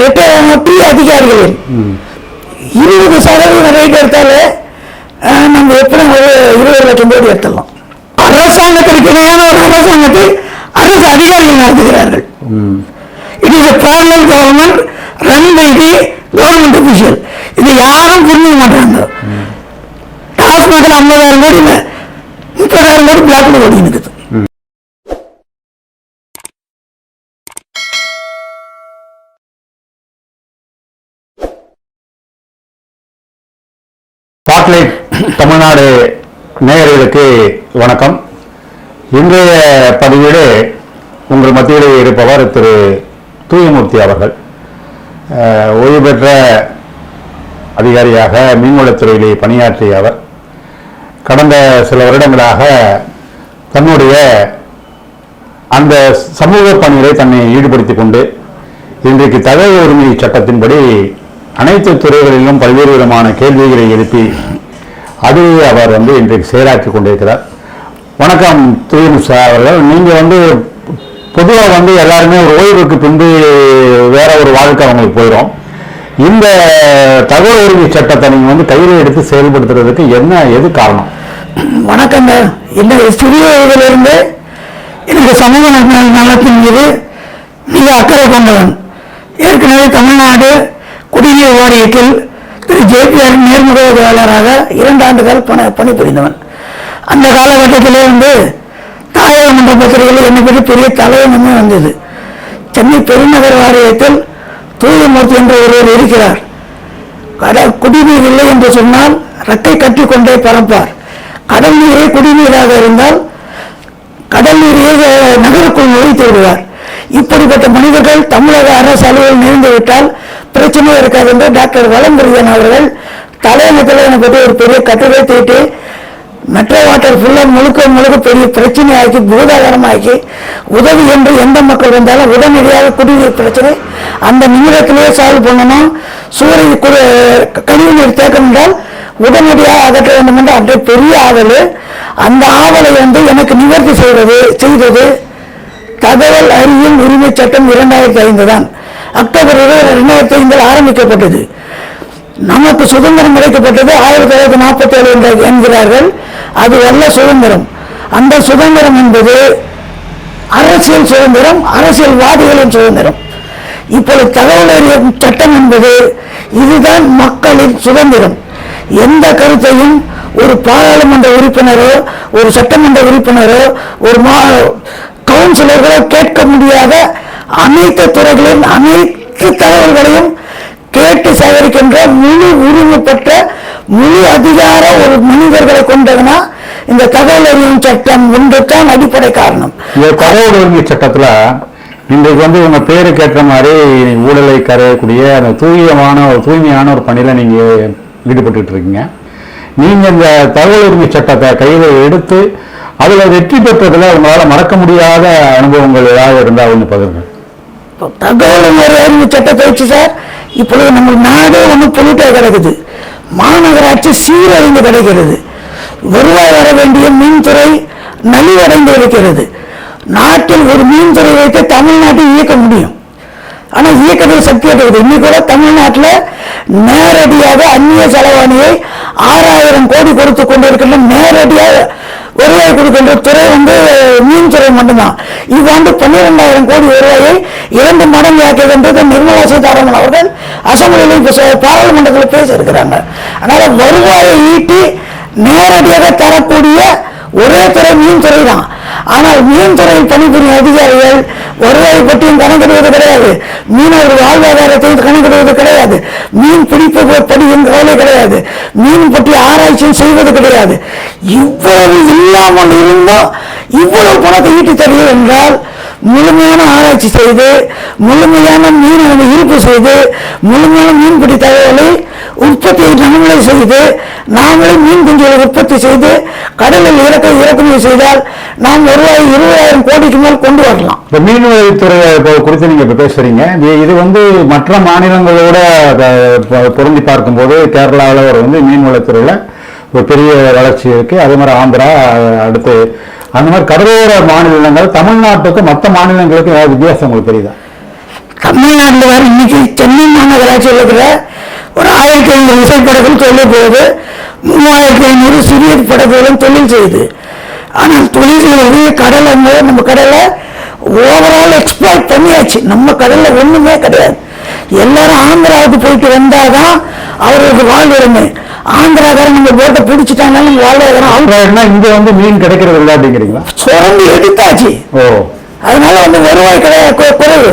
Retire pre இருபது சதவீதம் rate எடுத்தாலே நம்ம எத்தனை ஒரு இருபது லட்சம் கோடி எடுத்துடலாம். அரசாங்கத்திற்கு இணையான ஒரு அரசாங்கத்தை அரசு அதிகாரிகள் நடத்துகிறார்கள். It is parallel government run by the government official இது யாரும் புரிஞ்சுக்க மாட்டாங்க. டாஸ்மாகில் ஐம்பதாயிரம் கோடி இல்லை முப்பதாயிரம் கோடி பிளாக்ல ஓடி இருக்குது. ஸ்பாட்லைட் தமிழ்நாடு நேயர்களுக்கு வணக்கம். இன்றைய பதிவீடு உங்கள் மத்தியிலே இருப்பவர் திரு தூயமூர்த்தி அவர்கள். ஓய்வு பெற்ற அதிகாரியாக மீன்வளத்துறையிலே பணியாற்றிய அவர். கடந்த சில வருடங்களாக தன்னுடைய அந்த சமூக பணிகளை தன்னை ஈடுபடுத்திக் கொண்டு இன்றைக்கு தகவல் உரிமை சட்டத்தின்படி அனைத்து துறைகளிலும் பல்வேறு விதமான கேள்விகளை எழுப்பி அது அவர் வந்து இன்றைக்கு செயலாற்றி கொண்டிருக்கிறார். வணக்கம் தூயமுசா அவர்கள். நீங்கள் வந்து பொதுவாக வந்து எல்லாருமே ஒரு ஓய்வுக்கு பின்பு வேற ஒரு வாழ்க்கை அவங்களுக்கு போயிடும் இந்த தகவல் உரிமை சட்டத்தை நீங்கள் வந்து கையில் எடுத்து செயல்படுத்துறதுக்கு என்ன எது காரணம்? வணக்கங்க என்ன சிறிய வயதிலிருந்து எனக்கு சமூக நலத்தின் மீது மிக அக்கறை கொண்டவன். ஏற்கனவே தமிழ்நாடு குடிநீர் வாரியத்தில் ஜேபிஆர் நேர்முகவாளராக இரண்டு ஆண்டுகள் பண பணிபுரிந்தவன். அந்த காலகட்டத்திலே வந்து தாயக மன்ற பத்திரிகையில் என்னை பற்றி பெரிய தலைவனமே வந்தது சென்னை பெருநகர் வாரியத்தில் தூயமூர்த்தி என்ற ஒருவர் இருக்கிறார். கடல் குடிநீர் இல்லை என்று சொன்னால் ரெக்கை கட்டிக்கொண்டே பறப்பார். கடல் நீரே குடிநீராக இருந்தால் கடல் நீரையே நகருக்குள் நுழைத்து விடுவார். இப்படிப்பட்ட மனிதர்கள் தமிழக அரசு அலுவலகம் நிறைந்துவிட்டால் பிரச்சனையும் பிரச்சனையே இருக்காது என்று டாக்டர் வளம்புரியன் அவர்கள் தலையங்கத்தில் என்னை பற்றி ஒரு பெரிய கட்டுரை தீட்டி மெட்ரோ வாட்டர் ஃபுல்லாக முழுக்க முழுக்க பெரிய பிரச்சனை ஆக்கி பூதாகரமாக்கி உதவி என்று எந்த மக்கள் வந்தாலும் உடனடியாக குடிநீர் பிரச்சனை அந்த நிமிடத்திலேயே சால்வ் பண்ணணும். சூரிய குடி கழிவுநீர் தேக்கம் என்றால் உடனடியாக அகற்ற வேண்டும் என்று அன்றைய பெரிய ஆவல். அந்த ஆவலை வந்து எனக்கு நிவர்த்தி செய்வது செய்தது. தகவல் அறியும் உரிமை சட்டம் இரண்டாயிரத்தி ஐந்து தான். அக்டோபர் இருபது இரண்டாயிரத்தி ஐந்தில் ஆரம்பிக்கப்பட்டது. நமக்கு சுதந்திரம் கிடைக்கப்பட்டது ஆயிரத்தி தொள்ளாயிரத்தி நாற்பத்தி ஏழு என்று என்கிறார்கள். அது அல்ல சுதந்திரம். அந்த சுதந்திரம் என்பது அரசியல் சுதந்திரம் அரசியல்வாதிகளின் சுதந்திரம். இப்பொழுது தகவல் அறியும் சட்டம் என்பது இதுதான் மக்களின் சுதந்திரம். எந்த கருத்தையும் ஒரு பாராளுமன்ற உறுப்பினரோ ஒரு சட்டமன்ற உறுப்பினரோ ஒரு மா கவுன்சிலர்களோ கேட்க முடியாத அனைத்து துறைகளின் அனைத்து தகவல்களையும் கேட்டு சேகரிக்கின்ற முழு உரிமை பெற்ற முழு அதிகார ஒரு மனிதர்களை கொண்டதுனா இந்த தகவல் அறியும் சட்டம் ஒன்றுதான் அடிப்படை காரணம். இந்த தகவல் உரிமை சட்டத்துல இன்றைக்கு வந்து உங்க பேருக்கு ஏற்ற மாதிரி ஊழலை கரையக்கூடிய அந்த தூயமான ஒரு தூய்மையான ஒரு பணியில நீங்க ஈடுபட்டு இருக்கீங்க நீங்க இந்த தகவல் உரிமை சட்டத்தை கையில எடுத்து அதுல வெற்றி பெற்றதுல உங்களால மறக்க முடியாத அனுபவங்கள் ஏதாவது இருந்தா ஒன்று பகிர்ந்து தகவல் அறிவு சட்டத்தை வச்சு சார். இப்பொழுது நம்ம நாடே ஒன்று பொலிட்டாக கிடக்குது. மாநகராட்சி சீரழிந்து கிடைக்கிறது. வருவாய் வர வேண்டிய மீன்துறை நலிவடைந்து இருக்கிறது. நாட்டில் ஒரு மீன்துறை வைத்து தமிழ்நாட்டை இயக்க முடியும். ஆனால் இயக்கத்தில் சக்தி இருக்குது இன்னைக்கு கூட தமிழ்நாட்டில் நேரடியாக அந்நிய செலவாணியை ஆறாயிரம் கோடி கொடுத்து கொண்டிருக்கின்ற நேரடியாக வருவாய் கொடுக்கின்ற துறை வந்து மீன்துறை மட்டும்தான். இவ்வாண்டு பன்னிரெண்டாயிரம் கோடி வருவாயை இரண்டு மடங்கு ஆக்கியது நிர்மலா சீதாராமன் அவர்கள் அசம்பிளியில் இப்போ பாராளுமன்றத்தில் பேசியிருக்கிறாங்க. அதனால வருவாயை ஈட்டி நேரடியாக தரக்கூடிய ஒரே துறை மீன்துறை தான் ஆனால் மீன்துறையில் பணிபுரியும் அதிகாரிகள் வருவாய் பற்றியும் கணக்கிடுவது கிடையாது. மீனவர் வாழ்வாதாரத்தையும் கணக்கிடுவது கிடையாது. மீன் பிடிப்பது படியும் கவலை கிடையாது. மீன் பற்றி ஆராய்ச்சியும் செய்வது கிடையாது. இவ்வளவு இல்லாமல் இருந்தும் இவ்வளவு பணத்தை ஈட்டி தருகிறது என்றால் முழுமையான ஆராய்ச்சி செய்து முழுமையான மீன் வந்து இருப்பு செய்து முழுமையான மீன்பிடி தகவலை உற்பத்தியை நம்மளே செய்து நாமளே மீன் குஞ்சுகளை உற்பத்தி செய்து கடலில் இறக்க இறக்குமதி செய்தால் நாம் வருவாய் இருபதாயிரம் கோடிக்கு மேல் கொண்டு வரலாம். இந்த மீன்வளத்துறை இப்போ குறித்து நீங்க இப்ப பேசுறீங்க. இது- வந்து மற்ற மாநிலங்களோட பொருந்தி பார்க்கும்போது கேரளாவில் ஒரு வந்து மீன்வளத்துறையில ஒரு பெரிய வளர்ச்சி இருக்கு. அதே மாதிரி ஆந்திரா அடுத்து அந்த மாதிரி கடலோர மாநிலங்கள் தமிழ்நாட்டுக்கு மற்ற மாநிலங்களுக்கு ஏதாவது வித்தியாசம் உங்களுக்கு தெரியுதா? தமிழ்நாட்டில் வேறு இன்னைக்கு சென்னை மாநகராட்சியில் இருக்கிற ஒரு ஆயிரத்தி ஐநூறு விசைப்படகுகள் தொழில் போகுது மூவாயிரத்தி ஐநூறு சிறிய படகுகளும் தொழில் செய்யுது ஆனால் தொழில் செய்வது கடலை நம்ம கடலை ஓவரால் எக்ஸ்ப்ளாய்ட் பண்ணியாச்சு நம்ம கடல்ல ஒண்ணுமே கிடையாது. எல்லாரும் ஆந்திராவுக்கு போயிட்டு வந்தாதான் அவர்களுக்கு வாழ்வுரிமை ஆந்திராக்காரன் நம்ம போட்டை பிடிச்சிட்டாங்கன்னு வாழ்வாதாரம் அவங்க அப்புறம் என்ன இங்க வந்து மீன் கிடைக்கிறது இல்லை அப்படிங்கிறீங்களா? சுரண்டி எடுத்தாச்சு. ஓ. அதனால வந்து வருவாய் கிடையாது குறைவு.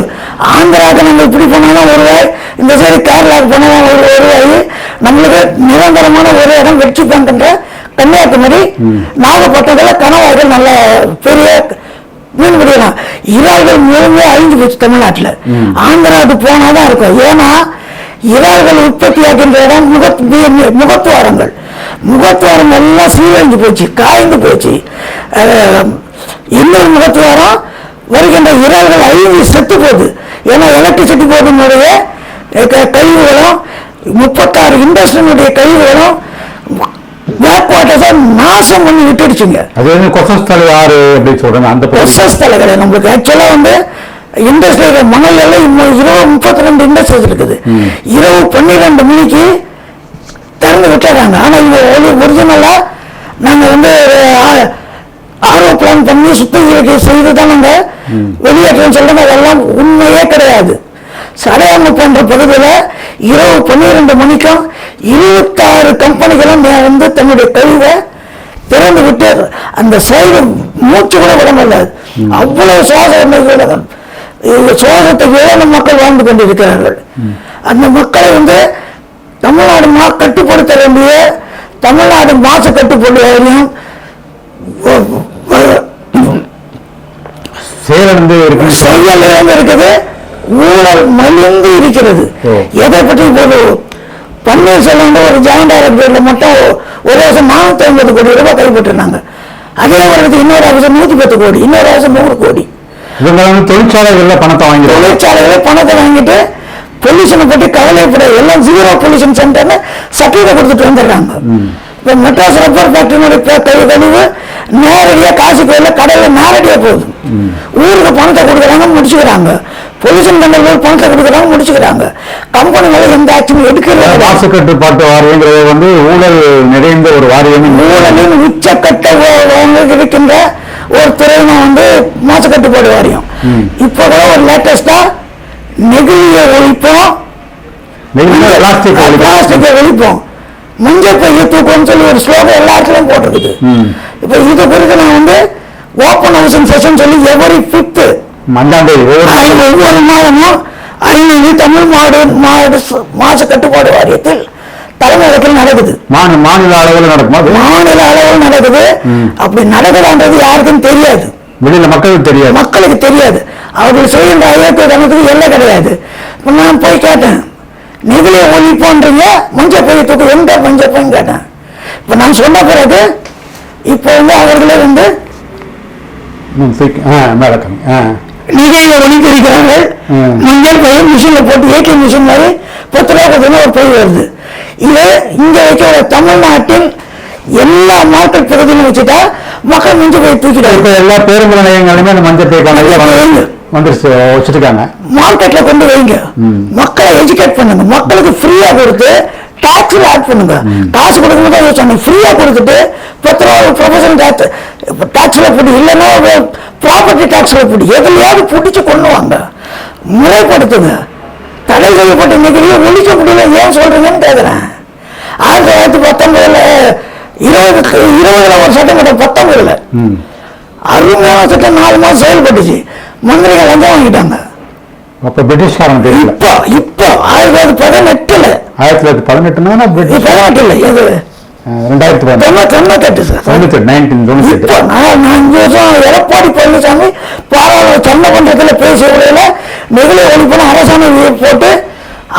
ஆந்திராவுக்கு நம்ம இப்படி போனாலும் வருவாய் இந்த சைடு கேரளாவுக்கு போனாலும் ஒரு வருவாய். நம்மளுக்கு நிரந்தரமான ஒரு இடம் வெற்றி பண்ற கன்னியாகுமரி நாகப்பட்டினத்தில் கணவாய்கள் நல்ல பெரிய மீன் பிடிக்கலாம். இறால்கள் முழுமையாக அழிஞ்சு போச்சு தமிழ்நாட்டில். ஆந்திராவுக்கு போனாதான் இருக்கும். ஏன்னா இறால்கள் உற்பத்தியாகின்ற இடம் முக முகத்துவாரங்கள். முகத்துவாரம் எல்லாம் சீரழிஞ்சு போச்சு காய்ந்து போச்சு. இன்னொரு முகத்துவாரம் வருகின்ற இறால்கள் அழிஞ்சு செத்து போகுது. ஏன்னா எலக்ட்ரிசிட்டி அஹ், க- கழிவுகளும் முப்பத்தாறு இண்டஸ்ட்ரியினுடைய கழிவுகளும் வாட்டர்ஸை நாசம் பண்ணி விட்டுடுச்சுங்க. அது வந்து கொசஸ்தலை ஆறு அப்படின்னு சொல்றாங்க அந்த ப்ரொசஸ் தலைகளை நம்மளுக்கு ஆக்சுவலாக வந்து இண்டஸ்ட்ரியல் மணல் எல்லாம் இன்னும் இரவு முப்பத்தி ரெண்டு இண்டஸ்ட்ரீஸ் இருக்குது இரவு பன்னிரெண்டு மணிக்கு திறந்து விட்டுறாங்க. ஆனால் இது ஒரிஜினலாக நாங்கள் வந்து ஆர்வ பிளான் பண்ணி சுத்திகரிக்கை செய்து தான் நாங்கள் வெளியேற்றோம் சொல்றோம். அதெல்லாம் உண்மையே கிடையாது. சடையாம போன்ற பகுதியில் இரவு பன்னிரெண்டு மணிக்கும் இருபத்தாறு கம்பெனிகளும் வந்து தன்னுடைய கழிவை திறந்து விட்டு அந்த சைடு மூச்சு கூட விட முடியாது அவ்வளவு சுவாச இது சுவாசத்தை இழந்த மக்கள் வாழ்ந்து கொண்டிருக்கிறார்கள். அந்த மக்களை வந்து தமிழ்நாடு மா கட்டுப்படுத்த வேண்டிய தமிழ்நாடு மாசு கட்டுப்பாடு வாரியம் ஒ- ஒ- செயலிழந்து இருக்குது. ஊழல் மலிந்து இருக்கிறது. எதை பற்றி இப்போது பன்னீர்செல்வம் ஒரு ஜாயிண்ட் டைரக்டர்ல மட்டும் ஒரு வருஷம் நானூத்தி ஐம்பது கோடி ரூபாய் கைப்பற்றினாங்க. அதே வருடத்துக்கு இன்னொரு வருஷம் நூத்தி பத்து கோடி இன்னொரு வருஷம் நூறு கோடி. தொழிற்சாலைகள்ல பணத்தை வாங்கிடுவாங்க தொழிற்சாலைகளை பணத்தை வாங்கிட்டு பொல்யூஷனை பற்றி கவலைப்பட எல்லாம் ஜீரோ பொல்யூஷன் சென்டர்னு சர்டிஃபிகேட் கொடுத்துட்டு வந்துடுறாங்க. இப்போ மெட்ராஸ் ரப்பர் ஃபேக்டரினுடைய கழிவு நேரடியாக காசு கோயில கடையில் நேரடியாக போகுது ஊருக்கு பணத்தை கொடுக்குறாங்க முடிச்சுக்கிறாங்க. பொல்யூஷன் கண்ட்ரோல் பணத்தை கொடுக்குறாங்க முடிச்சுக்கிறாங்க. கம்பெனிகள் எந்த ஆக்ஷன் எடுக்கிறது மாசு கட்டுப்பாட்டு வாரியங்கிறது வந்து ஊழல் நிறைந்த ஒரு வாரியம் ஊழலின் உச்சக்கட்ட இருக்கின்ற ஒரு துறையினை வந்து மாசு கட்டுப்பாடு வாரியம். இப்போ கூட ஒரு லேட்டஸ்டா நெகிழியை ஒழிப்போம். பிளாஸ்டிக் ஒழிப்பு. பிளாஸ்டிக்கை ஒழிப்போம். மஞ்சள் பைய தூக்கம்னு சொல்லி ஒரு ஸ்லோகம் எல்லா இடத்துலயும் போட்டிருக்குது. இப்போ இது குறித்து நான் வந்து ஓப்பன் ஹவுசிங் செஷன் சொல்லி எவரி ஃபிஃப்த்து அஞ்சாம் தேதி ஒவ்வொரு மாதமும் ஐநூறு தமிழ் மாடு மாடு மாசு கட்டுப்பாடு வாரியத்தில் தலைமையகத்தில் நடக்குது. மாநில அளவில் நடக்குமா? மாநில அளவில் நடக்குது. அப்படி நடக்குதான்றது யாருக்கும் தெரியாது. வெளியில மக்களுக்கு தெரியாது. மக்களுக்கு தெரியாது. அவர்கள் செய்கின்ற அயோக்கிய தனத்துக்கு எல்லை கிடையாது. இப்ப நான் போய் கேட்டேன். நெகிழிய ஒழிப்போன்றீங்க மஞ்சள் பைய தூக்கு. எங்க மஞ்சள் பையன் கேட்டேன். இப்ப நான் சொன்ன பிறகு இப்போ வந்து அவர்களே வந்து ம், இருக்கிறார்கள் ம். மஞ்சள் பைய மிஷின்ல போட்டு ஏடிஎம் மிஷின் மாதிரி பத்து ரூபா கொடுத்தா ஒரு பை வருது. இது இங்க வைக்கிற தமிழ்நாட்டில் எல்லா மார்க்கெட் பகுதியிலும் வச்சுட்டா மக்கள் மிஞ்சி போய் இப்ப தூக்கிட்டாங்க எல்லா பேருந்து நிலையங்களிலுமே அந்த மஞ்சள் தேய்க்கான மஞ்சள் பை வந்து. வந்துருச்சு வச்சிருக்காங்க. மார்க்கெட்ல கொண்டு வைங்க. மக்களை எஜுகேட் பண்ணுங்க. மக்களுக்கு ஃப்ரீயா கொடுத்து டாக்ஸ்ல ஆட் பண்ணுங்க. காசு கொடுக்கும்போது சொன்னேன் ஃப்ரீயா கொடுத்துட்டு பத்து ரூபா ப்ரொஃபஷனல் டாக்ஸ் டாக்ஸ்ல போட்டு இல்லைன்னா ப்ராப்பர்ட்டி டாக்ஸ்ல போட்டு எதுலையாவது பிடிச்சு கொண்டு வாங்க. முறைப்படுத்துங்க. தடை செய்யப்பட்ட நிகழ்வு ஒழிக்க முடியல ஏன் சொல்றீங்கன்னு கேட்குறேன் ஆயிரத்தி தொள்ளாயிரத்தி பத்தொன்பதுல இருபது இருபதுல ஒரு கிடையாது பத்தொன்பதுல. ம். அருமையான சட்டம் நாலு மாசம் செயல்பட்டுச்சு. மந்திரிகள் லஞ்சம் வாங்கிட்டாங்க. அப்ப பிரிட்டிஷ்காரன் இப்போ இப்போ ஆயிரத்தி தொள்ளாயிரத்தி பதினெட்டுல. ஆயிரத்தி தொள்ளாயிரத்தி பதினெட்டுனா இது பிரிட்டிஷ் ரெண்டாயிரத்தி தொண்ணூத்தெட்டு சார். தொண்ணூத்தி எட்டு நைன்டீன் தொண்ணூத்தி எட்டு. இப்போ நான் நான் அஞ்சு வருஷம் எடப்பாடி பழனிசாமி பாராளுமன்ற சட்டமன்றத்தில் பேசிய உரையில நெகிழி ஒழிப்புன்னு அரசாங்கம் போட்டு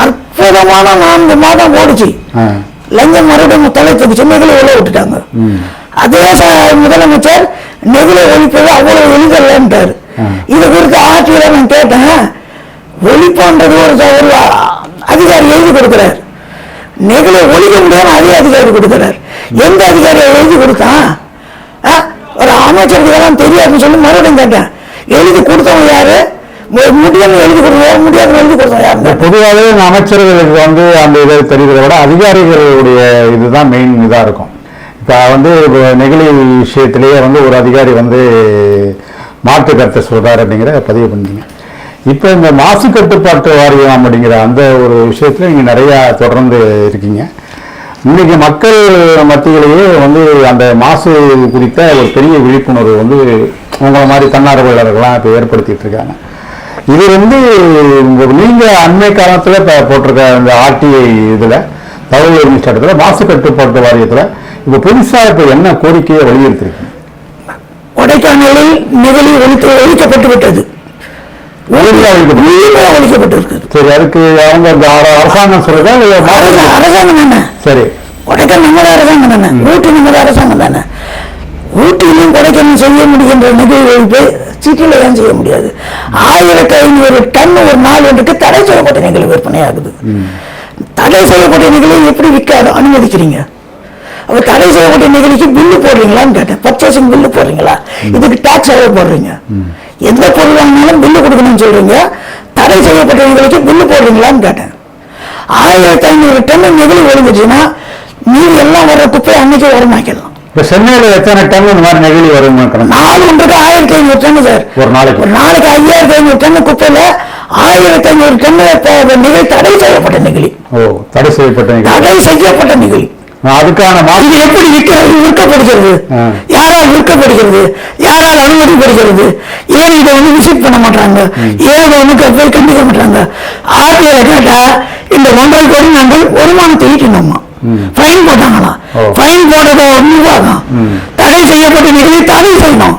அற்புதமான நான்கு மாதம் ஓடிச்சு. லஞ்சம் மறுபடியும் தலை தூக்கிச்சு நெகிழி உள்ள விட்டுட்டாங்க. அதே முதலமைச்சர் நெகிழி ஒழிப்பது அவ்வளவு எளிதல்லன்ட்டாரு. இது குறித்து ஆட்சியில நான் கேட்டேன். ஒழிப்புன்றது ஒரு அதிகாரி எழுதி கொடுக்கிறார். நெகிழி ஒழிக்க முடியாம அதே அதிகாரி கொடுக்கிறார். எந்த அதிகாரி எழுதி கொடுத்தான் ஆ? ஒரு அமைச்சருக்கு இதெல்லாம் தெரியாதுன்னு சொல்லி மறுபடியும் கேட்டேன். எழுதி கொடுத்தவங்க யாரு? மு- எழுதி கொடுத்தோம் முடியாதுன்னு எழுதி கொடுத்தோம் யாருங்க பொதுவாகவே இந்த அமைச்சர்களுக்கு வந்து அந்த இதை தெரிகிறத விட அதிகாரிகளுடைய இதுதான் மெயின் இதாக இருக்கும். இப்போ வந்து நெகிழி விஷயத்திலேயே வந்து ஒரு அதிகாரி வந்து மாற்று கருத்தை சொல்கிறார் அப்படிங்கிற பதிவு பண்ணிங்க இப்போ இந்த மாசு கட்டுப்பாட்டு வாரியம் அப்படிங்கிற அந்த ஒரு விஷயத்துல நீங்க நிறைய தொடர்ந்து இருக்கீங்க. இன்னைக்கு மக்கள் மத்தியிலேயே வந்து அந்த மாசு குறித்த ஒரு பெரிய விழிப்புணர்வு வந்து உங்களை மாதிரி தன்னார்வலர்கள்லாம் இப்போ ஏற்படுத்திட்டு இருக்காங்க. இது வந்து உங்க- நீங்க அண்மை காலத்துல இப்போ போட்டிருக்க இந்த ஆர்டிஐ இதுல தகவல் உரிமை மாசு கட்டுப்பாட்டு வாரியத்துல இப்போ புதுசாக இப்போ என்ன கோரிக்கையை வலியுறுத்திருக்கு கொடைக்கானலில் முதலில் ஒழித்து ஒழிக்கப்பட்டு விட்டது. ஒழுங்கா ஒழிக்கப்பட்டு- முழுமையாக ஒழிக்கப்பட்டிருக்குது சரி அதுக்கு அவங்க அரசாங்கம் சொல்றதா அரசாங்கம் தானே? சரி. கொடைக்கானல் நம்மளோட அரசாங்கம் தானே? ஊட்டி நம்மளோட அரசாங்கம் தானே? ஊட்டியிலும் கொடைக்கானல் செய்ய முடிகின்ற நெகிழி ஒழிப்பு சிட்டியில் ஏன் செய்ய முடியாது? ஆயிரத்தி ஐநூறு டன் ஒரு நாள் ஒன்றுக்கு தடை செய்யப்பட்ட நெகிழி விற்பனை ஆகுது. தடை செய்யப்பட்ட நெகிழி எப்படி விற்க அனுமதிக்கிறீங்க? அப்ப தடை செய்யப்பட்ட நெகிழிக்கு பில்லு போடுறீங்களான்னு கேட்டேன். பர்ச்சேசிங் பில்லு போடுறீங்களா? இதுக்கு டாக்ஸ் எவ்வளவு போடுறீங்க? எந்த பொருள் வாங்கினாலும் பில்லு கொடுக்கணும்னு சொல்றீங்க. தடை செய்யப்பட்ட நெகிழிக்கு பில்லு போடுறீங்களான்னு கேட்டேன். ஆயிரத்தி ஐநூறு டன் நெகிழி ஒழுங்குச்சுன்னா மீதி எல்லாம் வர குப்பையை அன்னைக்கு உரமாக்கலாம் இப்ப சென்னையில எத்தனை டன் இந்த மாதிரி நெகிழி வரும் நாலு ஒன்றுக்கு ஆயிரத்தி ஐநூறு டன் சார். ஒரு நாளைக்கு. ஒரு நாளைக்கு ஐயாயிரத்தி ஐநூறு டன் குப்பையில ஆயிரத்தி ஐநூறு டன் நெகிழி தடை செய்யப்பட்ட நெகிழி. ஓ தடை செய்யப்பட்ட தடை செய்யப்பட்ட நெகிழி. அதுக்கான இது எப்படி விற்கிறது விற்கப்படுகிறது. யாரால் விற்கப்படுகிறது? யாரால் அனுமதிப்படுகிறது ஏன் இதை வந்து விசிட் பண்ண மாட்டாங்க ஏன் இதை வந்து போய் கண்டிக்க மாட்டாங்க ஆர்டிஐ கேட்டா இந்த ஒன்றரை கோடி நாங்கள் வருமானத்தை ஈட்டினோமா ஃபைன் போட்டாங்களாம். ஃபைன் போட்டது நிர்வாகம். தடை செய்யப்பட்ட நிகழ்ச்சி தடை செய்யணும்.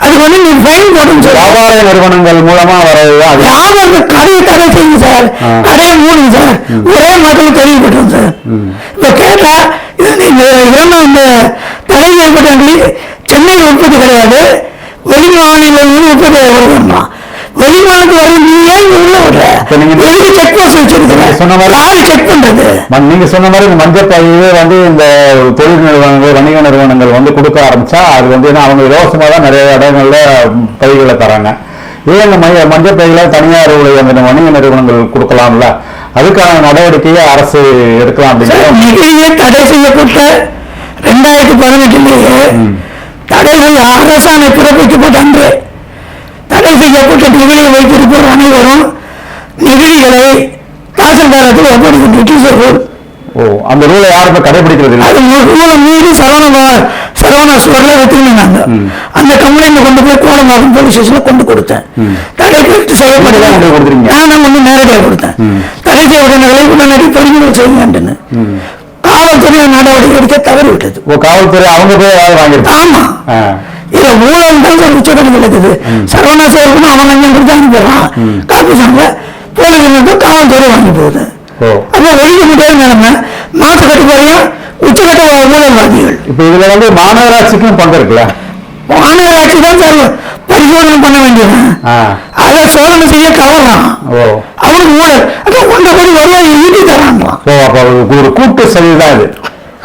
அதுக்கு வந்து நீ ஃபைன் சொல்லி. வியாபார நிறுவனங்கள் மூலமா வரதுதான் யாரும் கடையை தடை செய்யுங்க சார். கடையை மூடுங்க சார். ஒரே மக்கள் தெரியப்பட்டோம் சார். இப்ப கேட்டா இரண்டு இந்த தடை நெகிழி சென்னையில் உற்பத்தி கிடையாது வெளி மாநிலங்களில் உற்பத்தி வருவான் வெளி மாநிலத்துக்கு வரும் நீ ஏன் உள்ள விடுற எதுக்கு செக் போஸ்ட் நீங்க சொன்ன மாதிரி- யாரு செக் பண்றது நீங்க சொன்ன மாதிரி இந்த மஞ்சள் பையே வந்து இந்த தொழில் நிறுவனங்கள் வணிக நிறுவனங்கள் வந்து கொடுக்க ஆரம்பிச்சா அது வந்து ஏன்னா அவங்க இலவசமா தான் நிறைய இடங்கள்ல பைகளை தராங்க. இதே இந்த மைய மஞ்சள் பைகளை தனியார் உடைய அந்த வணிக நிறுவனங்கள் கொடுக்கலாம்ல. அதுக்கான நடவடிக்கையை அரசு எடுக்கலாம் நெகிழியை தடை செய்யப்பட்ட ரெண்டாயிரத்தி பதினெட்டுலேயே தடை செய்ய அரசாணை பிறப்பிக்கப்பட்ட அன்று. தடை செய்யப்பட்ட நெகிழியை வைத்திருப்போர் அனைவரும் நெகிழிகளை தாசில்தாரத்தில் ஒப்படைக்கும் பிரிட்டிஷர் ரூல் ஓ அந்த ரூலை யாருமே கடைபிடிக்கிறது இல்லை? அது ரூலை மீறி சரவண சரவணா ஸ்டோர்ல வச்சிருந்தாங்க அந்த கம்ப்ளைண்ட் கொண்டு போய் கோலமாகும் போலீஸ் ஸ்டேஷன்ல கொண்டு கொடுத்தேன். தடை கொண்டு கொடுத்தீங்க. நான் வந்து நேரடியாக கொடுத்தேன். தடை செய்யப்பட்ட உடனடி பறிமுதல் செய்யுங்கன்னு. காவல்துறை நடவடிக்கை எடுக்க தவறிவிட்டது. ஓ காவல்துறை அவங்க போய் வாங்கியிருப்பாங்க ஆமா. ஆ. இதுல ஊழல் தான் சார் உச்சகட்டம் இருக்குது சரவணா சேவருக்கும் அவன் லஞ்சம் கொடுத்து அனுப்பிடுறான் காப்பி சாங்க போலீஸ் காவல்துறை வாங்கி போகுது. அப்ப ஒழிக்க முடியாத நிலைமை மாசு கட்டுப்பாடையும் உச்சகட்ட ஊழல்வாதிகள் இப்ப இதுல வந்து மாநகராட்சிக்கும் பங்கு இருக்குல்ல? மாநகராட்சி தான் சார் பரிசோதனை பண்ண வேண்டியது. அதை சோதனை செய்ய கவர்றான். அவனுக்கு ஊழல். அதான் ஒன்றை கோடி வருவாய் ஈட்டி தரான்றான் ஓ அப்ப ஒரு கூட்டு சதிதான் இது.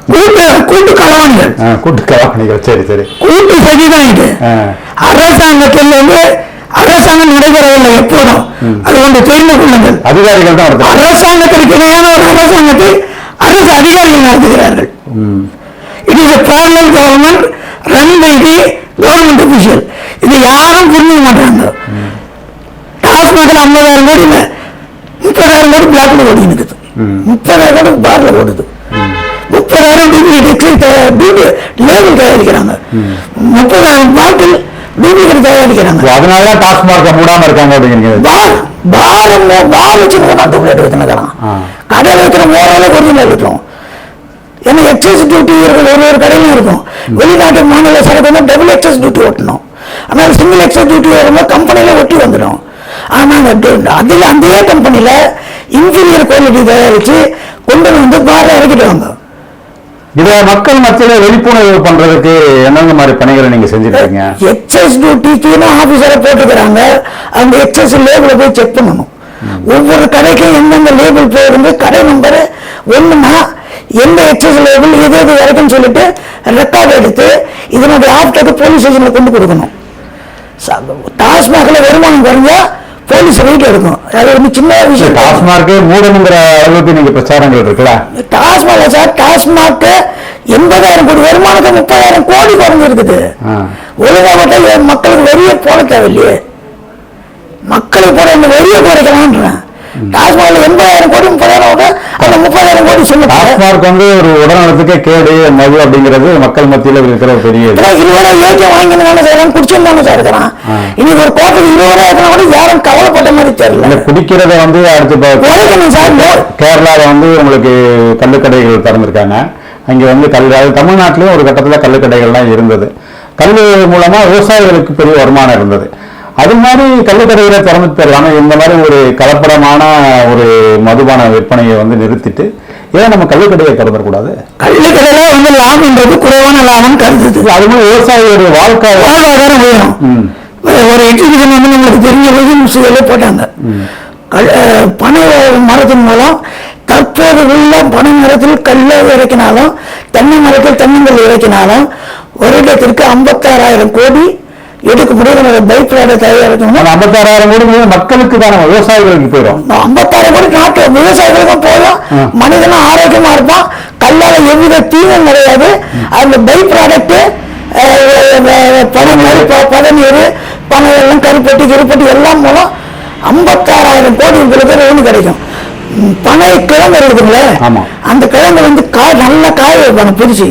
கூட்டு கூட்டு களவாணிகள் ஆ, கூட்டு கலாவணிகள். சரி சரி. கூட்டு ஆ. அரசாங்கத்தில் வந்து அரசாங்கம் நடைபெறவில்லை எப்போதும். அது ஒன்று தெரிந்து கொள்ளுங்கள். அதிகாரிகள் தான் அரசாங்கத்திற்கு இணையான ஒரு அரசாங்கத்தை அரசு அதிகாரிகள் நடத்துகிறார்கள். It is parallel government run by the government official இது யாரும் புரிஞ்சுக்க மாட்டாங்க. டாஸ்மாகில் ஐம்பதாயிரம் கோடி இல்ல. முப்பதாயிரம் கோடி பிளாக்ல ஓடி இருக்குது. முப்பதாயிரம் கோடி பார்ல ஓடுது. முப்பதாயிரம் டூப்ளிகேட் லேபிள் தயாரிக்கிறாங்க. முப்பதாயிரம் பாட்டில் டூப்ளிகேட் தயாரிக்கிறாங்க. ஓ, அதனாலதான் டாஸ்மார்க்க மூடாம இருக்காங்க அப்படிங்கிறீங்க பார் பாரம் பார் வச்சுருக்கோம் டூப்ளிகேட் வச்சுருக்கலாம். கடையில் வைக்கிற ஓரளவு ஒரிஜினல் இருக்கும் ஏன்னா எக்ஸஸ் டியூட்டி ஒரு ஒரு கடையிலும் இருக்கும். வெளிநாட்டு மாநில சரக்கு வந்து டபுள் எக்ஸஸ் டியூட்டி ஓட்டணும். ஆனால் சிங்கிள் எக்ஸஸ் டியூட்டி வரும்போது கம்பெனியில் ஒட்டி வந்துடும் ஆனால் அதில் அந்த கம்பெனியில் இன்ஃபீரியர் குவாலிட்டி தயாரித்து கொண்டு வந்து பாரில் இறக்கிடுவாங்க இத மக்கள் மத்தியில விழிப்புணர்வு பண்றதுக்கு என்னென்ன மாதிரி பணிகளை நீங்க செஞ்சுட்டு இருக்கீங்க எக்ஸஸ் டியூட்டிக்குன்னு ஆபீசரை போட்டுக்கிறாங்க? அந்த எக்ஸஸ் லேபிளை போய் செக் பண்ணணும். ஒவ்வொரு கடைக்கும் எந்தெந்த லேபிள் போயிருந்து கடை நம்பர் ஒண்ணுனா எந்த எக்ஸஸ் லேபிள் எது எது வரைக்கும் சொல்லிட்டு ரெக்கார்ட் எடுத்து இதனுடைய ஆப்டருக்கு போலீஸ் ஸ்டேஷன்ல கொண்டு கொடுக்கணும். டாஸ்மாக்ல வருமானம் குறைஞ்சா போலீஸ் ரைட் எடுக்கும் அது ஒன்று சின்ன விஷயம். டாஸ்மார்க்கே மூடணுங்கிற அளவுக்கு நீங்க பிரச்சாரங்கள் இருக்குல்ல? டாஸ்மாக சார் டாஸ்மாக் எண்பதாயிரம் கோடி வருமானத்தை முப்பதாயிரம் கோடி குறைஞ்சிருக்குது ஆ. ஒழுங்கா மட்டும் மக்களுக்கு வெளியே போட தேவையில்லையே. மக்களுக்கு போட வெளியே குறைக்கலான்றேன் டாஸ்மாக்ல எண்பதாயிரம் கோடி முப்பதாயிரம் கோடி சொல்லுங்க. டாஸ்மார்க் வந்து ஒரு உடல்நலத்துக்கே கேடு மது அப்படிங்கிறது மக்கள் மத்தியில் இருக்கிற பெரிய ஏற்றம் வாங்கினதான சார் குடிச்சிருந்தானே சார் இருக்கிறான் ஆ. இன்னைக்கு ஒரு கோட்டுக்கு இருபதாயிரம் கூட யாரும் கவலைப்பட்ட மாதிரி தெரியல. குடிக்கிறத வந்து அடுத்து சார் கேரளாவில் வந்து உங்களுக்கு கள்ளுக்கடைகள் திறந்திருக்காங்க. அங்கே வந்து கல் அது தமிழ்நாட்டிலும் ஒரு கட்டத்தில் கள்ளுக்கடைகள்லாம் இருந்தது. கல் மூலமா விவசாயிகளுக்கு பெரிய வருமானம் இருந்தது. அது மாதிரி கள்ளுக்கடைகளை திறந்துட்டு போயிடலாம் இந்த மாதிரி ஒரு கலப்படமான ஒரு மதுபான விற்பனையை வந்து நிறுத்திட்டு ஏன் நம்ம கள்ளுக்கடையை திறந்துடக்கூடாது கள்ளுக்கடையில வந்து லாபம்ன்றது குறைவான லாபம் கருதுது. இல்ல, அது மாதிரி விவசாயிகளுடைய வாழ்க்கை. வாழ்வாதாரம் வேணும். ஒரு எக்ஸிபிஷன் வந்து நம்மளுக்கு தெரிஞ்ச முஸ்லிம்ல போட்டாங்க. கல்- அஹ், பனை மரத்தின் மூலம் தற்போது உள்ள பனை மரத்தில் கல்லை இறக்கினாலும் தென்னை மரத்தில் தென்னங்கல் இறக்கினாலும் வருடத்திற்கு ஐம்பத்தாறாயிரம் கோடி எடுக்க முடியுது பை ப்ராடக்ட் தயாரிக்கணும் அந்த ஐம்பத்தாறாயிரம் கோடி மக்களுக்கு தானே விவசாயிகளுக்கு போயிடும். ஐம்பத்தாயிரம் கோடி நாட்டு விவசாயிகளுக்கும் போதும். மனிதனும் ஆரோக்கியமா இருப்பான். கல்லால எவ்வித தீங்கும் கிடையாது. அந்த பை ப்ராடக்ட் பனநீர் ப- பதநீர் பனை எல்லாம் கருப்பட்டி கருப்பட்டி எல்லாம் மூலம் ஐம்பத்தாறாயிரம் கோடி உங்களுக்கு ரெவன்யூ கிடைக்கும். பனை கிழங்கு இருக்குதுங்களே ஆமா. கிழங்கு வந்து காய் நல்லா காய வைப்பாங்க பிரிச்சு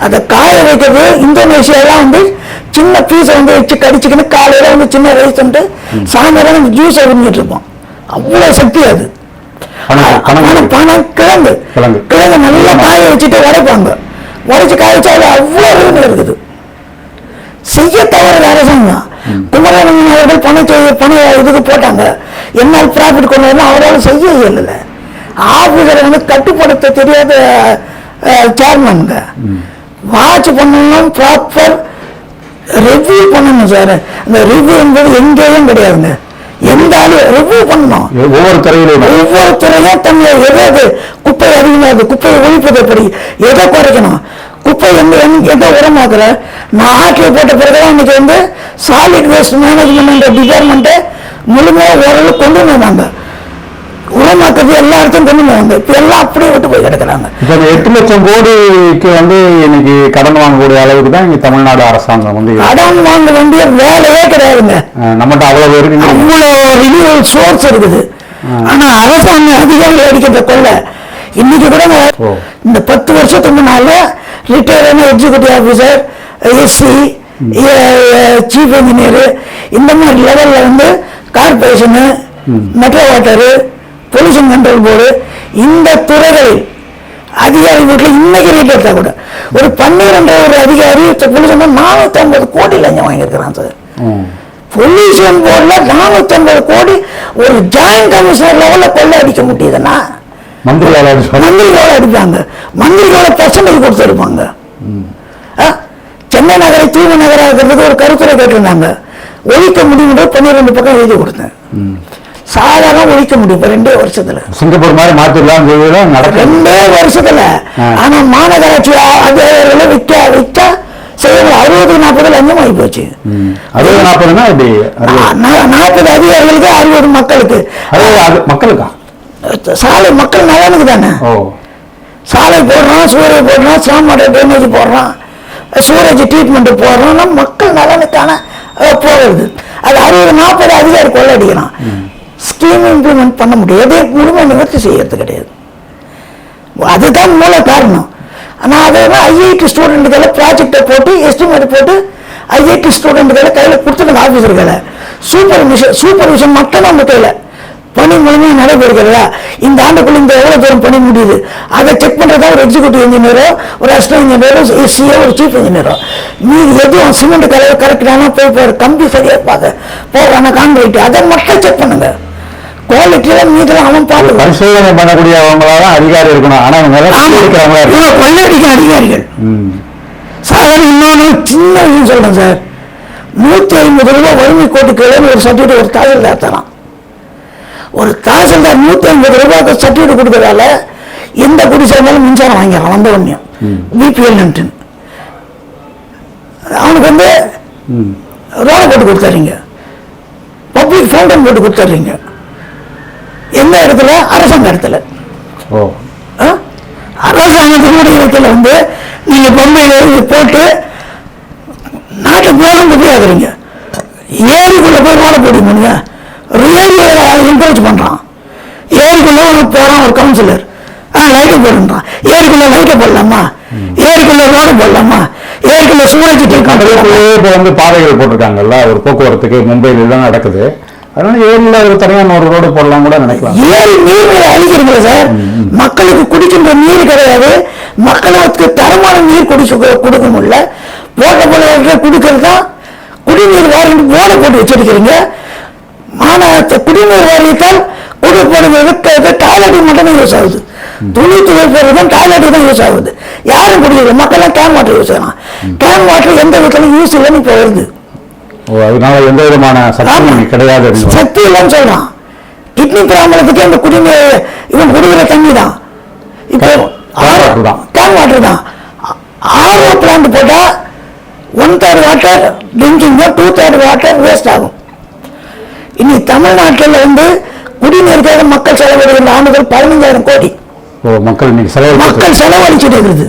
அதை காய வைக்கிறது இந்தோனேஷியாலாம் வந்து சின்ன பீஸை வந்து வச்சு கடிச்சுக்கின்னு காலையில வந்து சின்ன ரைஸ் வந்து சாயந்தரம் ஜூஸை உறிஞ்சிட்டு இருப்போம். அவ்வளோ சக்தி அது. பனை கிழங்கு. கிழங்கு. நல்லா காய வச்சுட்டு உடைப்பாங்க உடைச்சு காய வச்சா அதுல அவ்வளோ ரெவன்யூ இருக்குது. செய்ய தவறு அரசாங்கம் குமரன் அவர்கள் பண செய்ய பண இதுக்கு போட்டாங்க. என்னால் ப்ராஃபிட் கொண்டு வரணும் அவரால் செய்ய இயலல. ஆபீசரை வந்து கட்டுப்படுத்த தெரியாத சேர்மனுங்க வாட்ச் பண்ணணும் ப்ராப்பர் ரிவ்யூ பண்ணணும் சார். அந்த ரிவ்யூ என்பது எங்கேயும் கிடையாதுங்க. எந்த ஆளு ரிவ்யூ பண்ணணும் ஒவ்வொரு துறையிலும். ஒவ்வொருத்தரையும் தன்னை எது எது குப்பை அதிகமாகுது குப்பையை ஒழிப்பது எப்படி எதை குறைக்கணும் குப்பை எங்க- எதை உரமாக்குற? நான் ஆட்சியை போட்ட பிறகுதான் இன்னைக்கு வந்து சாலிட் வேஸ்ட் மேனேஜ்மெண்ட் டிபார்ட்மெண்ட்டை முழுமையாக ஓரளவு கொண்டு வந்தாங்க. உரமாக்குறது எல்லா இடத்தையும் கொண்டு வந்தாங்க இப்போ எல்லாம் அப்படியே விட்டு போய் கிடக்குறாங்க. இப்ப எட்டு லட்சம் கோடிக்கு வந்து இன்னைக்கு கடன் வாங்கக்கூடிய அளவுக்கு தான் இங்க தமிழ்நாடு அரசாங்கம் வந்து. கடன் வாங்க வேண்டிய வேலையே கிடையாதுங்க. நம்மகிட்ட அவ்வளவு இருக்கு அவ்வளோ ரினியூவல் சோர்ஸ் இருக்குது. ஆனா அரசாங்க அதிகாரிகள் அடிக்கிற கொள்ள. இன்னைக்கு கூட. இந்த பத்து வருஷத்துக்கு முன்னால ரிட்டையர்டான executive officer SC chief engineer இந்த மாதிரி லெவல்ல வந்து corporation metro water pollution control board இந்த துறைகளில் அதிகாரி வீட்டில் இன்னைக்கு ரேட் எடுத்தா கூட ஒரு பன்னிரெண்டு ஒரு அதிகாரி பொல்யூஷன் நானூத்தி ஐம்பது கோடி லஞ்சம் வாங்கியிருக்கிறான் சார். பொல்யூஷன் போர்டுல நானூத்தி ஐம்பது கோடி ஒரு ஜாயிண்ட் கமிஷனர் லெவல்ல கொள்ள அடிக்க முடியுதுன்னா மந்திரியாளர் சொல்ல- மந்திரிகளோட அடிப்பாங்க. மந்திரிகளோட பர்சன்டேஜ் கொடுத்துருப்பாங்க? சென்னை நகரை தூய்மை நகராக்கிறதுக்கு ஒரு கருத்துரை கேட்டிருந்தாங்க. ஒழிக்க முடியும்ன்ற பன்னிரெண்டு பக்கம் எழுதி கொடுத்தேன். சாதாரண ஒழிக்க முடியும். இப்ப ரெண்டே வருஷத்துல. சிங்கப்பூர் மாதிரி மாத்திரலாம் ரெண்டே வருஷத்துல. ஆனா மாநகராட்சி அதிகாரிகளை விற்க விற்றா செய்யணும். அறுபது நாற்பது லஞ்சம் ஆகி போச்சு. அறுபது நாற்பதுனா இப்படி நாற்பது அதிகாரிகளுக்கு அறுபது மக்களுக்கு. அறுபது அது மக்களுக்கா? சாலை மக்கள் நலனுக்கு தானே? சாலை போடுறான் சூரிய போடுறான் சாமாட ட்ரைனேஜ் போடுறான் சூரேஜ் ட்ரீட்மெண்ட் போடுறோம்னா மக்கள் நலனுக்கான போகிறது அது அறுபது நாற்பது அதிகாரி கொள்ளடிக்கிறான் ஸ்கீம் இம்ப்ளிமெண்ட் பண்ண முடியாது முழுமை நிவர்த்தி செய்யறது கிடையாது. அதுதான் மூல காரணம். ஆனால் அதெல்லாம் ஐஐடி ஸ்டூடெண்ட்டுகளை ப்ராஜெக்டை போட்டு எஸ்டிமேட் போட்டு ஐஐடி ஸ்டூடெண்ட்டுகளை கையில் கொடுத்துருங்க ஆஃபீஸர்களை சூப்பர்விஷன் சூப்பர்விஷன் மட்டும் நம்ம கையில். பணி முழுமையாக நடைபெறுகிறதா? இந்த ஆண்டுக்குள்ள இந்த எவ்வளோ தூரம் பணி முடியுது? அதை செக் பண்ணுறதா ஒரு எக்ஸிக்யூட்டிவ் இன்ஜினியரோ ஒரு அசிஸ்டன்ட் இன்ஜினியரோ சிஏ ஒரு சீஃப் இன்ஜினியரோ நீ எதுவும் சிமெண்ட் கலவை கரெக்டானா போய் போகிற கம்பி சரியாக பார்க்க போகிறான கான்கிரீட் அதை மட்டும் செக் பண்ணுங்கள் குவாலிட்டியில் மீதெல்லாம் அவன் பார்த்து பரிசோதனை பண்ணக்கூடியவங்களால தான் அதிகாரி இருக்கணும். ஆனா இவங்க கொள்ளையடிக்க அதிகாரிகள். சாதாரண இன்னொன்று சின்ன விஷயம் சொல்றேன் சார். நூத்தி ஐம்பது ரூபாய் வறுமை கோட்டு ஒரு சர்டிஃபிகேட் ஒரு தாசில்தார் தரான் ஒரு தாசில்தார் நூத்தி ஐம்பது ரூபாய்க்கு சர்டிஃபிகேட் கொடுக்கறதால எந்த குடிசை இருந்தாலும் மின்சாரம் வாங்கிடலாம் வந்த உடனே. பிபிஎல் அவனுக்கு வந்து. ரோட போட்டு கொடுத்தாருங்க பப்ளிக் ஃபவுண்டன் போட்டு கொடுத்துட்றீங்க எந்த இடத்துல? அரசாங்க இடத்துல? அரசாங்கத்தினுடைய இடத்துல வந்து நீங்க பொம்மையில போட்டு நாட்டு போகம் முடியாதுறீங்க ஏரிக்குள்ள போய் ஓட போட முடியுங்க ஏரியை என்கரேஜ் பண்றான். ஏரிக்குள்ள ஒரு போறான் ஒரு கவுன்சிலர் ஆ லைட்டு போடுறான். ஏரிக்குள்ள லைட்டை போடலாமா? ஏரிக்குள்ள ரோடு போடலாமா? ஏரிக்குள்ள அதுக்குள்ளேயே இப்போ வந்து பாதைகள் போட்டிருக்காங்கல்ல ஒரு போக்குவரத்துக்கு மும்பையில் எல்லாம் நடக்குது. அதனால ஏரியில் ஒரு தனியான ஒரு ரோடு போடலாம் கூட நினைக்கலாம். ஏரி நீர்களை அழிக்கிறீங்களா சார் மக்களுக்கு குடிக்கின்ற நீர் கிடையாது. மக்களுக்கு தரமான நீர் குடிச்சு கொடுக்க முடியல போட்ட போல குடிக்கிறது? தான் குடிநீர் வாரியம் போட போட்டு வச்சிருக்கிறீங்க. மாநகரத்தை குடிநீர் வாரியத்தால் குடி போடுறது டாய்லெட்டுக்கு மட்டும் தான் யூஸ் ஆகுது துணி துவைக்கிறது தான் டாய்லெட்டுக்கு தான் யூஸ் ஆகுது. யாரும் குடிக்கல. மக்கள்லாம் கேன் வாட்டர் யூஸ் செய்யலாம். கேன் வாட்டர் எந்த விதத்திலும் யூஸ் இல்லைன்னு இப்போ வருது. அதனால எந்த விதமான சக்தியும் கிடையாது சக்தி இல்லைன்னு சொல்றான். கிட்னி பிராமணத்துக்கு அந்த குடிநீர் இவன் குடிக்கிற தண்ணி தான். இப்போ. கேன் வாட்டர் தான் ஆர்ஓ பிளான்ட் போட்டா one third water drinking two third water waste ஆகும். இனி தமிழ்நாட்டில் வந்து குடிநீருக்காக மக்கள் செலவிடுகிற ஆண்டுகள் பதினஞ்சாயிரம் கோடி. மக்கள் மக்கள் செலவழிச்சுட்டு இருக்குது.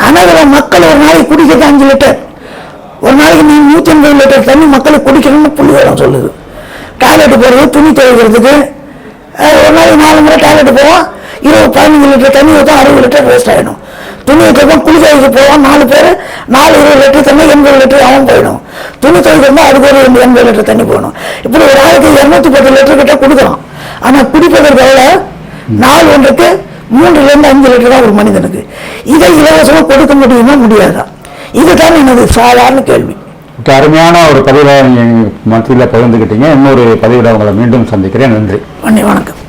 நனகிற மக்கள் ஒரு நாளைக்கு குடிக்கிறது அஞ்சு லிட்டர். ஒரு நாளைக்கு நீ நூற்றி ஐம்பது லிட்டர் தண்ணி மக்களுக்கு குடிக்கணும்னு புள்ளிவரம் சொல்லுது. டாய்லெட் போகிறது துணி துவைக்கிறதுக்கு ஒரு நாளைக்கு நாலு முறை டாய்லெட் போவோம் இருபது பதினஞ்சு லிட்டர் தண்ணி ஊற்றும் அறுபது லிட்டர் வேஸ்ட் ஆகிடும் துணி துவைக்கும் குளி துவைக்க போவோம் நாலு பேர் நாலு இருபது லிட்டர் தண்ணி எண்பது லிட்டர் அவன் போயிடும். துணி துவைக்கிறதா அதுக்கு ஒரு எண்பது எண்பது லிட்டர் தண்ணி போகணும் இப்படி ஒரு ஆளுக்கு இரநூத்தி பத்து லிட்டர் கிட்ட கொடுக்குறோம் ஆனால் குடிப்பதற்கு எவ்வளோ நாலு ஒன்றுக்கு மூன்றுலேருந்து அஞ்சு லிட்டர் தான் ஒரு மனிதனுக்கு. இதை இலவசமாக கொடுக்க முடியுமா? முடியாதா? இதுதான் எனது சாதாரண கேள்வி. அருமையான ஒரு பதிவை மத்தியில் பகிர்ந்துக்கிட்டீங்க. இன்னொரு பதிவில் உங்களை மீண்டும் சந்திக்கிறேன். நன்றி வணக்கம்.